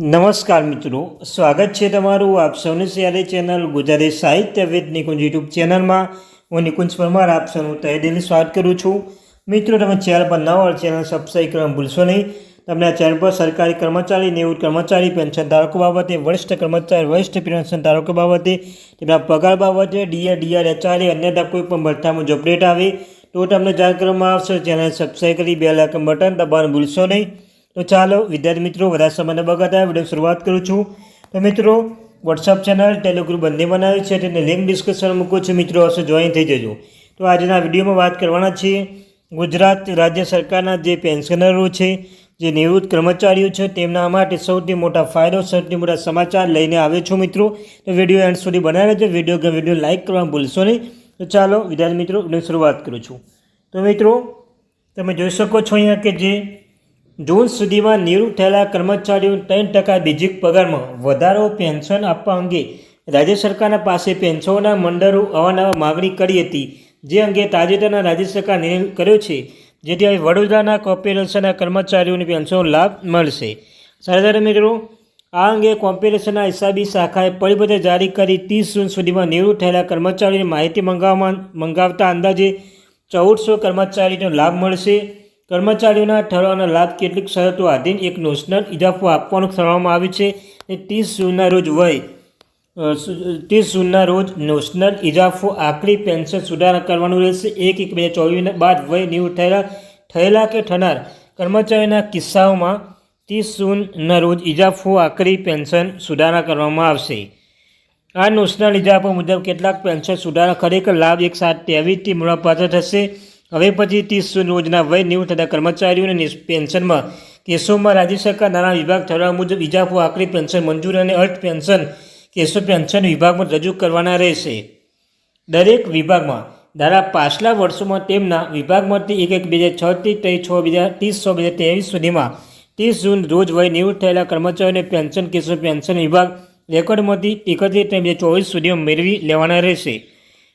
નમસ્કાર મિત્રો, સ્વાગત છે તમારું આપ સૌની સિયારી ચેનલ ગુજરાતી સાહિત્ય વેદ નિકુંજ યુટ્યુબ ચેનલમાં. હું નિકુંજ પરમાર, આપ સૌનું તહે દિલથી સ્વાગત કરું છું. મિત્રો, તમે ચેનલ પર નવા હોય ચેનલ સબસ્ક્રાઈબ કરવાનું ભૂલશો નહીં. તમને આ ચેનલ પર સરકારી કર્મચારી નેવું કર્મચારી, પેન્શન ધારકો બાબતે, વરિષ્ઠ કર્મચારી, વરિષ્ઠ પેન્શન ધારકો બાબતે, તેમના પગાર બાબતે ડીઆર ડીઆર, એચઆરએ અન્યથા કોઈ પણ ભથ્થા મુજબ અપડેટ આવે તો તમને જાણ કરવામાં આવશે. ચેનલ સબસ્ક્રાઈબ કરી બે લાખ બટન દબાવવાનું ભૂલશો નહીં. તો ચાલો વિદ્યાર્થી મિત્રો, વધારે સમયને બગાતા વીડિયો શરૂઆત કરું છું. તો મિત્રો વોટ્સઅપ ચેનલ ટેલિગ્રુપ બંને બનાવ્યું છે, તેને લિંક ડિસ્ક્રિપ્શનમાં મૂકું છું. મિત્રો, હશે જોઈન થઈ જજો. તો આજના વિડીયોમાં વાત કરવાના છીએ, ગુજરાત રાજ્ય સરકારના જે પેન્શનરો છે, જે નિવૃત્ત કર્મચારીઓ છે, તેમના માટે સૌથી મોટા ફાયદો, સૌથી મોટા સમાચાર લઈને આવ્યો છું મિત્રો. તો વીડિયો એન્ડ સુધી બનાવી છે વીડિયો કે વીડિયો લાઇક કરવાનું ભૂલશો નહીં. તો ચાલો વિદ્યાર્થી મિત્રો શરૂઆત કરું છું. તો મિત્રો, તમે જોઈ શકો છો અહીંયા કે જે જૂન સુધીમાં નિવૃત્ત થયેલા કર્મચારીઓને ત્રણ ટકા બેઝિક પગારમાં વધારો પેન્શન આપવા અંગે રાજ્ય સરકારના પાસે પેન્શનોના મંડળો અવારનવાર માગણી કરી હતી. જે અંગે તાજેતરના રાજ્ય સરકાર નિર્ણય કર્યો છે, જેથી હવે વડોદરાના કોર્પોરેશનના કર્મચારીઓને પેન્શનનો લાભ મળશે. સરદાર મિત્રો, આ અંગે કોર્પોરેશનના હિસાબી શાખાએ પરિપત્ર જારી કરી ત્રીસ જૂન સુધીમાં નિવૃત્ત થયેલા કર્મચારીઓની માહિતી મંગાવવામાં મંગાવતા અંદાજે ચૌદસો કર્મચારીનો લાભ મળશે. કર્મચારીઓના ઠરાવના લાભ કેટલીક શરતો આધીન એક નોશનલ ઇજાફો આપવાનું કરવામાં આવ્યું છે અને ત્રીસ જૂનના રોજ વય ત્રીસ જૂનના રોજ નોશનલ ઇજાફો આખરી પેન્શન સુધારા કરવાનું રહેશે. એક એક બે હજાર ચોવીસ બાદ વય નિવૃત્ત થયેલા થયેલા કે થનાર કર્મચારીના કિસ્સાઓમાં ત્રીસ જૂનના રોજ ઇજાફો આખરી પેન્શન સુધારા કરવામાં આવશે. આ નોશનલ ઇજાફો મુજબ કેટલાક પેન્શન સુધારા ખરેખર લાભ એક સાથ ત્રેવીસથી મળવાપાત્ર થશે. હવે પછી ત્રીસ જૂન રોજના વય નિવૃત્ત થતા કર્મચારીઓને પેન્શનમાં. કેસોમાં રાજ્ય સરકાર નાણાં વિભાગ ઠરાવ મુજબ ઇજાફો, આકરી પેન્શન મંજૂર અને અર્થ પેન્શન કેસો પેન્શન વિભાગમાં રજૂ કરવાના રહેશે. દરેક વિભાગમાં, ધારા પાછલા વર્ષોમાં તેમના વિભાગમાંથી એક એક બે હજાર છથી ત્રણ છ બે હજાર ત્રીસ, છ બે હજાર ત્રેવીસ સુધીમાં ત્રીસ જૂન રોજ વય નિવૃત્ત થયેલા કર્મચારીઓને પેન્શન કેસો પેન્શન વિભાગ રેકોર્ડમાંથી એકત્રીસ ત્રણ બે ચોવીસ સુધીમાં મેળવી લેવાના રહેશે.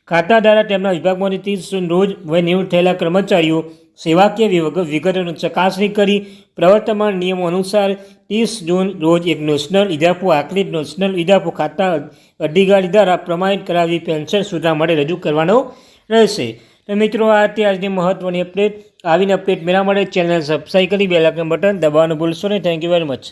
ખાતા દ્વારા તેમના વિભાગમાંથી ત્રીસ રોજ વય નિવૃત્ત થયેલા કર્મચારીઓ સેવાકીય વિગ- વિગતોની ચકાસણી કરી. પ્રવર્તમાન નિયમો અનુસાર ત્રીસ જૂન રોજ એક નેશનલ ઇજાફો, આકલિત નેશનલ ઇજાફો ખાતા અધિકારી દ્વારા પ્રમાણિત કરાવી પેન્શન સુધારા માટે રજૂ કરવાનો રહેશે. તો મિત્રો, આ હતી આજની મહત્ત્વની અપડેટ આવીને અપડેટ મેળવવા માટે ચેનલ સબસ્ક્રાઈબ કરી બે લાખનું બટન દબાવવાનું ભૂલશો નહીં. Thank you very much